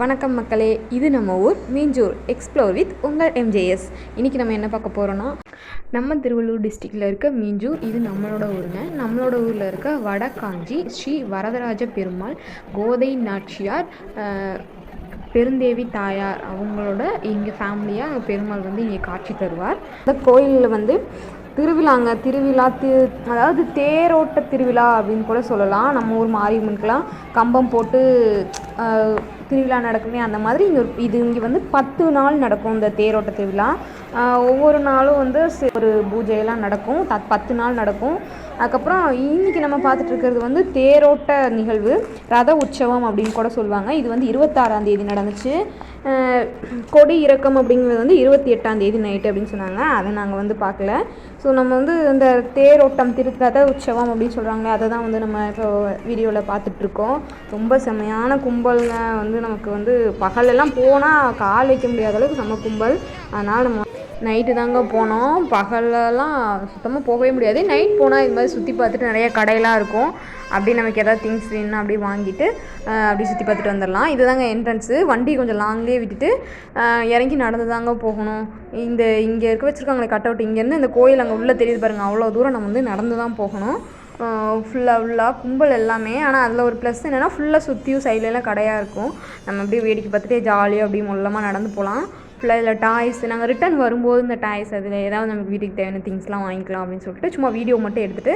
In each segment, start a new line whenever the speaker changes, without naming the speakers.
வணக்கம் மக்களே இது நம்ம ஊர் மீஞ்சூர் எக்ஸ்ப்ளோர் வித் உங்கள் எம்ஜேஎஸ் இன்றைக்கி நம்ம என்ன பார்க்க போகிறோன்னா நம்ம திருவள்ளூர் டிஸ்ட்ரிக்டில் இருக்க மீஞ்சூர் இது நம்மளோட ஊருங்க. நம்மளோட ஊரில் இருக்க வடகாஞ்சி ஸ்ரீ வரதராஜ பெருமாள் கோதை நாச்சியார் பெருந்தேவி தாயார் அவங்களோட எங்கள் ஃபேமிலியாக பெருமாள் வந்து இங்கே காட்சி தருவார். இந்த கோயிலில் வந்து திருவிழாங்க திருவிழா தி அதாவது தேரோட்ட திருவிழா அப்படின்னு கூட சொல்லலாம். நம்ம ஊர் மாரியம்மனுக்கெலாம் கம்பம் போட்டு திருவிழா நடக்குமே அந்த மாதிரி இங்கே இது இங்கே வந்து பத்து நாள் நடக்கும் இந்த தேரோட்ட திருவிழா. ஒவ்வொரு நாளும் வந்து ஒரு பூஜையெல்லாம் நடக்கும். த பத்து நாள் நடக்கும். அதுக்கப்புறம் இன்றைக்கி நம்ம பார்த்துட்டு இருக்கிறது வந்து தேரோட்ட நிகழ்வு ரத உற்சவம் அப்படின்னு கூட சொல்லுவாங்க. இது வந்து இருபத்தாறாம் தேதி நடந்துச்சு. கொடி இறக்கம் அப்படிங்கிறது வந்து இருபத்தி எட்டாம் தேதி நைட்டு அப்படின்னு சொன்னாங்க. அதை நாங்கள் வந்து பார்க்கல. ஸோ நம்ம வந்து இந்த தேரோட்டம் திரு ரத உற்சவம் அப்படின்னு சொல்கிறாங்களே அதை தான் வந்து நம்ம இப்போ வீடியோவில் பார்த்துட்ருக்கோம் ரொம்ப செம்மையான கும்பலுங்க வந்து நமக்கு வந்து பகலெல்லாம் போனால் கால் வைக்க முடியாத அளவுக்கு செம்ம கும்பல். அதனால் நம்ம நைட்டு தாங்க போனோம். பகலெல்லாம் சுத்தமாக போகவே முடியாது. நைட் போனால் இது மாதிரி சுற்றி பார்த்துட்டு நிறைய கடையெல்லாம் இருக்கும். அப்படியே நமக்கு எதாவது திங்ஸ் வேணும்னா அப்படியே வாங்கிட்டு அப்படி அப்படியே சுற்றி பார்த்துட்டு வந்துடலாம். இதுதாங்க என்ட்ரன்ஸு வண்டி கொஞ்சம் லாங்லேயே விட்டுட்டு இறங்கி நடந்து தாங்க போகணும். இந்த இங்கே இருக்க வச்சுருக்காங்களே கட் அவுட் இங்கேருந்து இந்த கோயில் அங்கே உள்ளே தெரியுது பாருங்கள் அவ்வளோ தூரம் நம்ம வந்து நடந்து தான் போகணும். ஃபுல்லாக ஃபுல்லாக கும்பல் எல்லாமே. ஆனால் அதில் ஒரு ப்ளஸ் என்னென்னா ஃபுல்லாக சுற்றியும் சைட்லலாம் கடையாக இருக்கும். நம்ம அப்படியே வேடிக்கை பார்த்துட்டே ஜாலியாக அப்படியே மொல்லமாக நடந்து போகலாம் ஃபுல்லாக இதில் டாய்ஸ் நாங்கள் ரிட்டர்ன் வரும்போது இந்த டாய்ஸ் அதில் ஏதாவது நமக்கு வீட்டுக்கு தேவையான திங்ஸ்லாம் வாங்கிக்கலாம் அப்படின்னு சொல்லிட்டு சும்மா வீடியோ மட்டும் எடுத்துகிட்டு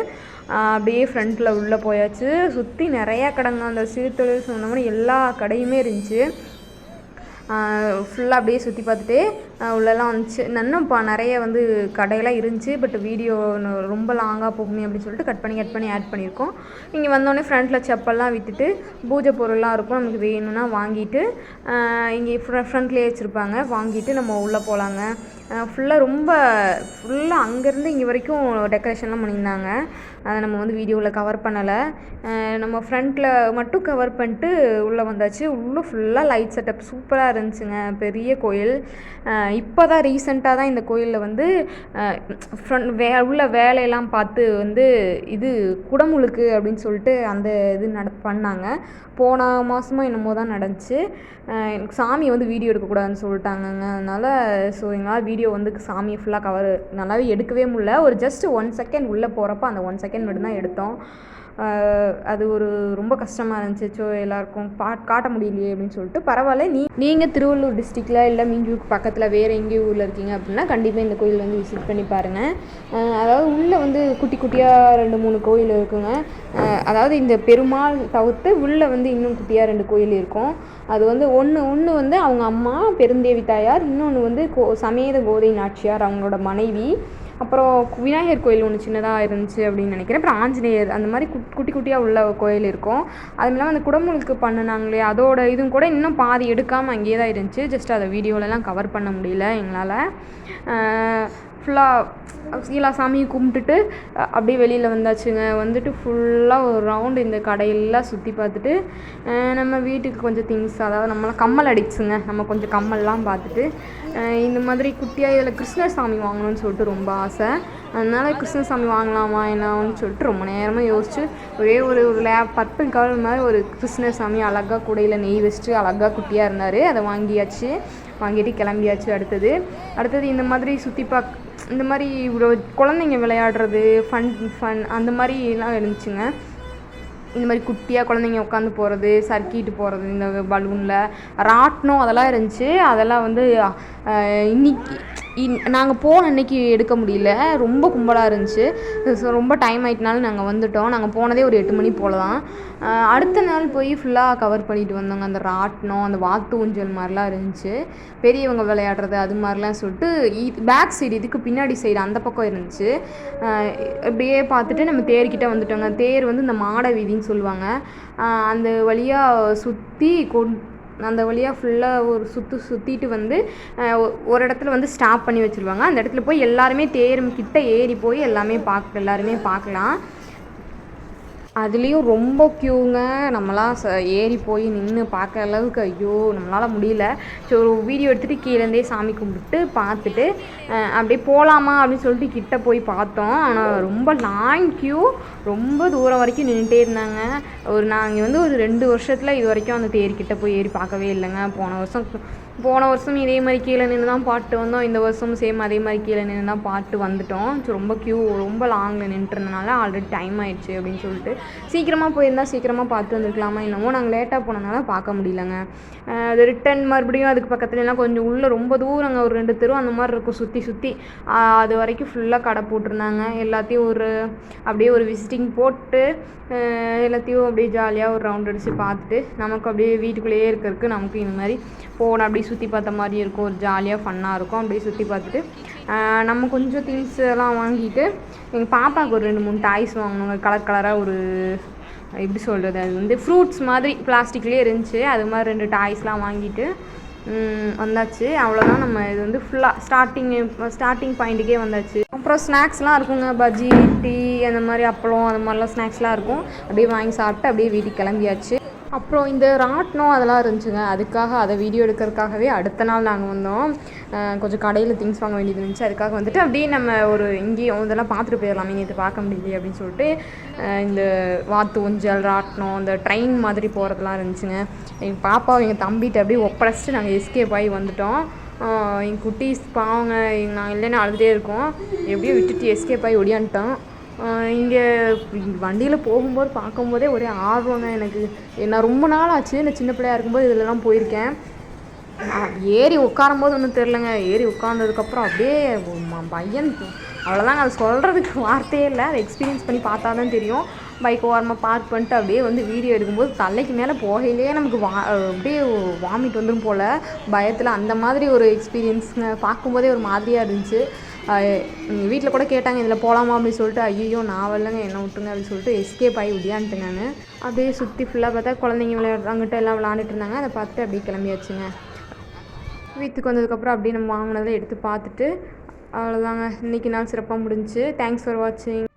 அப்படியே ஃப்ரண்ட்டில் உள்ளே போயாச்சு. சுற்றி நிறையா கடைங்க. அந்த சிறுதொழில் சொன்ன மாதிரி எல்லா கடையுமே இருந்துச்சு. ஃபுல்லாக அப்படியே சுற்றி பார்த்துட்டு உள்ளெல்லாம் வந்துச்சு. இன்னும் இப்போ நிறைய வந்து கடையெல்லாம் இருந்துச்சு. பட் வீடியோ ரொம்ப லாங்காக போகுமே அப்படின்னு சொல்லிட்டு கட் பண்ணி கட் பண்ணி ஆட் பண்ணியிருக்கோம். இங்கே வந்தோடனே ஃப்ரண்ட்டில் செப்பல்லாம் விற்றுட்டு பூஜை பொருள்லாம் இருக்கும் நமக்கு வேணும்னா வாங்கிட்டு இங்கே ஃப்ர ஃப்ரண்ட்லேயே வச்சுருப்பாங்க. வாங்கிட்டு நம்ம உள்ளே போகலாங்க ஃபுல்லாக ரொம்ப ஃபுல்லாக அங்கேருந்து இங்கே வரைக்கும் டெக்கரேஷன்லாம் பண்ணியிருந்தாங்க. அதை நம்ம வந்து வீடியோவில் கவர் பண்ணலை. நம்ம ஃப்ரண்ட்டில் மட்டும் கவர் பண்ணிட்டு உள்ளே வந்தாச்சு. உள்ளே ஃபுல்லாக லைட் செட்டப் சூப்பராக இருந்துச்சுங்க. பெரிய கோயில். இப்போ தான் ரீசெண்டாக தான் இந்த கோயிலில் வந்து ஃப்ரண்ட் வே உள்ள வேலையெல்லாம் பார்த்து வந்து இது குடமுழுக்கு அப்படின்னு சொல்லிட்டு அந்த இது நட பண்ணாங்க. போன மாதமும் என்னமோ தான் நடந்துச்சு. எனக்கு சாமி வந்து வீடியோ எடுக்கக்கூடாதுன்னு சொல்லிட்டாங்கங்க. அதனால் ஸோ எங்களால் வீடியோ வந்து சாமியை ஃபுல்லாக கவர் நல்லாவே எடுக்கவே முடியல. ஒரு ஜஸ்ட் ஒன் செகண்ட் உள்ளே போகிறப்ப அந்த ஒன் செகண்ட் மட்டும்தான் எடுத்தோம். அது ஒரு ரொம்ப கஷ்டமாக இருந்துச்சு. ஸோ எல்லாருக்கும் பா காட்ட முடியலையே அப்படின்னு சொல்லிட்டு பரவாயில்ல நீ நீங்கள் திருவள்ளூர் டிஸ்ட்ரிக்டில் இல்லை மீஞ்சூருக்கு பக்கத்தில் வேறு எங்கேயும் ஊரில் இருக்கீங்க அப்படின்னா கண்டிப்பாக இந்த கோயில் வந்து விசிட் பண்ணி பாருங்கள் அதாவது உள்ளே வந்து குட்டி குட்டியாக ரெண்டு மூணு கோயில் இருக்குங்க. அதாவது இந்த பெருமாள் தவிர்த்து உள்ளே வந்து இன்னும் குட்டியாக ரெண்டு கோயில் இருக்கும். அது வந்து ஒன்று ஒன்று வந்து அவங்க அம்மா பெருந்தேவி தாயார் இன்னொன்று வந்து கோ சமேத கோதை நாச்சியார் அவங்களோட மனைவி. அப்புறம் விநாயகர் கோயில் ஒன்று சின்னதாக இருந்துச்சு அப்படின்னு நினைக்கிறேன். அப்புறம் ஆஞ்சநேயர் அந்த மாதிரி குட் குட்டி குட்டியாக உள்ள கோயில் இருக்கும். அதுவும் இல்லாமல் அந்த குடமுழுக்கு பண்ணினாங்களே அதோட இதுவும் கூட இன்னும் பாதி எடுக்காமல் அங்கேயே தான் இருந்துச்சு. ஜஸ்ட் அதை வீடியோலலாம் கவர் பண்ண முடியல எங்களால். ஃபுல்லாக எல்லா சாமியும் கும்பிட்டுட்டு அப்படியே வெளியில் வந்தாச்சுங்க. வந்துட்டு ஃபுல்லாக ஒரு ரவுண்டு இந்த கடையெல்லாம் சுற்றி பார்த்துட்டு நம்ம வீட்டுக்கு கொஞ்சம் திங்ஸ் அதாவது நம்மளாம் கம்மல் அடிச்சுங்க. நம்ம கொஞ்சம் கம்மல்லாம் பார்த்துட்டு இந்த மாதிரி குட்டியாக இதில் கிருஷ்ணர் சாமி வாங்கணும்னு சொல்லிட்டு ரொம்ப ஆசை. அதனால கிருஷ்ணர் சாமி வாங்கலாமா என்னன்னு சொல்லிட்டு ரொம்ப நேரமாக யோசிச்சு ஒரே ஒரு லே பர்பிள் கலர் மாதிரி ஒரு கிருஷ்ணர் சாமி அழகாக கூடையில் நெய் வச்சுட்டு அழகாக குட்டியாக இருந்தார். அதை வாங்கியாச்சு. வாங்கிட்டு கிளம்பியாச்சு அடுத்தது. அடுத்தது இந்த மாதிரி சுற்றி பாக் இந்த மாதிரி இவ்வளோ குழந்தைங்க விளையாடுறது ஃபன் ஃபன் அந்த மாதிரிலாம் இருந்துச்சுங்க. இந்த மாதிரி குட்டியாக குழந்தைங்க உட்காந்து போகிறது சர்க்கிட்டு போகிறது இந்த பலூனில் ராட்டினம் அதெல்லாம் இருந்துச்சு. அதெல்லாம் வந்து இன்னைக்கு நாங்கள் போன அன்னைக்கு எடுக்க முடியல. ரொம்ப கும்பலாக இருந்துச்சு. ஸோ ரொம்ப டைம் ஆயிட்டனால நாங்கள் வந்துட்டோம். நாங்கள் போனதே ஒரு எட்டு மணி போல தான் அடுத்த நாள் போய் ஃபுல்லாக கவர் பண்ணிட்டு வந்தோங்க. அந்த ராட்டினம் அந்த வாத்து ஊஞ்சல் மாதிரிலாம் இருந்துச்சு. பெரியவங்க விளையாடுறது அது மாதிரிலாம் சொல்லிட்டு பேக் சைடு இதுக்கு பின்னாடி சைடு அந்த பக்கம் இருந்துச்சு. அப்படியே பார்த்துட்டு நம்ம தேர்கிட்ட வந்துட்டோங்க. தேர் வந்து இந்த மாட வீதின்னு சொல்லுவாங்க. அந்த வழியாக சுற்றி கொண் அந்த வழியாக ஃபுல்லாக ஒரு சுற்று சுற்றிட்டு வந்து ஒரு இடத்துல வந்து ஸ்டாப் பண்ணி வச்சுருவாங்க. அந்த இடத்துல போய் எல்லாருமே தேர் கிட்ட ஏறி போய் எல்லாமே பார்க்க எல்லாருமே பார்க்கலாம் அதுலேயும் ரொம்ப க்யூங்க நம்மளாம் ச ஏறி போய் நின்று பார்க்குற அளவுக்கு ஐயோ நம்மளால் முடியல. ஸோ ஒரு வீடியோ எடுத்துகிட்டு கீழேருந்தே சாமி கும்பிட்டு பார்த்துட்டு அப்படியே போகலாமா அப்படின்னு சொல்லிட்டு கிட்டே போய் பார்த்தோம். ஆனால் ரொம்ப லாங் க்யூ ரொம்ப தூரம் வரைக்கும் நின்றுட்டே இருந்தாங்க. ஒரு நாங்கள் வந்து ஒரு ரெண்டு வருஷத்தில் இது வரைக்கும் அந்த தேர்கிட்ட போய் ஏறி பார்க்கவே இல்லைங்க. போன வருஷம் போன வருஷம் இதே மாதிரி கீழே நின்று தான் பாட்டு வந்தோம். இந்த வருஷம் சேம் அதே மாதிரி கீழே நின்று தான் பாட்டு வந்துட்டோம். ஸோ ரொம்ப க்யூ ரொம்ப லாங்கில் நின்றுருந்தனால ஆல்ரெடி டைம் ஆயிடுச்சு அப்படின்னு சொல்லிட்டு. சீக்கிரமாக போயிருந்தால் சீக்கிரமாக பார்த்து வந்துருக்கலாமா என்னமோ. நாங்கள் லேட்டாக போனதுனால பார்க்க முடியலங்க. அது ரிட்டன் மறுபடியும் அதுக்கு பக்கத்துலலாம் கொஞ்சம் உள்ளே ரொம்ப தூரங்க. ஒரு ரெண்டு தெரு அந்த மாதிரி இருக்கும். சுற்றி சுற்றி அது வரைக்கும் ஃபுல்லாக கடை போட்டிருந்தாங்க. எல்லாத்தையும் ஒரு அப்படியே ஒரு விசிட்டிங் போட்டு எல்லாத்தையும் அப்படியே ஜாலியாக ஒரு ரவுண்ட் அடித்து பார்த்துட்டு நமக்கு அப்படியே வீட்டுக்குள்ளேயே இருக்கிறதுக்கு நமக்கு இந்த மாதிரி போன அப்படியே சுற்றி பார்த்த மாதிரி இருக்கும். ஒரு ஜாலியாக ஃபன்னாக இருக்கும். அப்படியே சுற்றி பார்த்துட்டு நம்ம கொஞ்சம் திங்ஸ் எல்லாம் வாங்கிட்டு எங்கள் பாப்பாவுக்கு ஒரு ரெண்டு மூணு டாய்ஸ் வாங்கினோங்க கலர் கலராக ஒரு எப்படி சொல்கிறது அது வந்து ஃப்ரூட்ஸ் மாதிரி பிளாஸ்டிக்லேயே இருந்துச்சு. அது மாதிரி ரெண்டு டாய்ஸ்லாம் வாங்கிட்டு வந்தாச்சு. அவ்வளோதான் நம்ம இது வந்து ஃபுல்லாக ஸ்டார்டிங் ஸ்டார்டிங் பாயிண்ட்டுக்கே வந்தாச்சு. அப்புறம் ஸ்நாக்ஸ்லாம் இருக்குங்க. பஜ்ஜி டீ அந்த மாதிரி அப்பளம் அந்த மாதிரிலாம் ஸ்நாக்ஸ்லாம் இருக்கும். அப்படியே வாங்கி சாப்பிட்டு அப்படியே வீட்டுக்கு கிளம்பியாச்சு. அப்புறம் இந்த ராட்டினம் அதெல்லாம் இருந்துச்சுங்க. அதுக்காக அதை வீடியோ எடுக்கிறதுக்காகவே அடுத்த நாள் நாங்கள் வந்தோம். கொஞ்சம் கடையில் திங்ஸ் வாங்க வேண்டியது இருந்துச்சு. அதுக்காக வந்துட்டு அப்படியே நம்ம ஒரு இங்கேயும் இதெல்லாம் பார்த்துட்டு போயிடலாம். இது பார்க்க முடியல அப்படின்னு சொல்லிட்டு இந்த வாத்து ஊஞ்சல் ராட்டினம் இந்த ட்ரெயின் மாதிரி போகிறதுலாம் இருந்துச்சுங்க. எங்கள் பாப்பா எங்கள் தம்பிகிட்ட அப்படியே ஒப்படைச்சிட்டு நாங்கள் எஸ்கேப் ஆகி வந்துட்டோம். எங்கள் குட்டீஸ் பாவங்க நாங்கள் இல்லைன்னு அழுதுகிட்டே இருக்கோம். எப்படியோ விட்டுட்டு எஸ்கேப் ஆகி ஒடியான்ட்டோம் இங்கே வண்டியில் போகும்போது பார்க்கும்போதே ஒரே ஆர்வங்க எனக்கு. நான் ரொம்ப நாள் ஆச்சு நான் சின்ன பிள்ளையா இருக்கும்போது இதிலலாம் போயிருக்கேன். ஏறி உட்காரும்போது ஒன்றும் தெரிலங்க ஏறி உட்காந்ததுக்கப்புறம் அப்படியே பையன் அவ்வளோதாங்க அது சொல்கிறதுக்கு வார்த்தையே இல்லை. அதை எக்ஸ்பீரியன்ஸ் பண்ணி பார்த்தா தான் தெரியும். பைக் ஓரமாக பார்க் பண்ணிட்டு அப்படியே வந்து வீடியோ எடுக்கும்போது தலைக்கு மேலே போகையிலேயே நமக்கு வா அப்படியே வாமிட் வந்துடும் போல். பயத்தில் அந்த மாதிரி ஒரு எக்ஸ்பீரியன்ஸ் பார்க்கும்போதே ஒரு மாதிரியாக இருந்துச்சு. வீட்டில் கூட கேட்டாங்க இதில் போகலாமா அப்படின்னு சொல்லிட்டு ஐயோ நான் வரலங்க என்ன விட்டுங்க அப்படின்னு சொல்லிட்டு எஸ்கேப் ஆகி விடியான்ட்டு நான். அப்படியே சுற்றி ஃபுல்லாக பார்த்தா குழந்தைங்க விளையாடுறாங்கிட்ட எல்லாம் விளாண்டுட்டு இருந்தாங்க. அதை பார்த்துட்டு அப்படியே கிளம்பியாச்சுங்க. வீட்டுக்கு வந்ததுக்கப்புறம் அப்படியே நம்ம வாங்கினதை எடுத்து பார்த்துட்டு அவ்வளோதாங்க இன்றைக்கி நாள் சிறப்பாக முடிஞ்சு தேங்க்ஸ் ஃபார் வாட்சிங்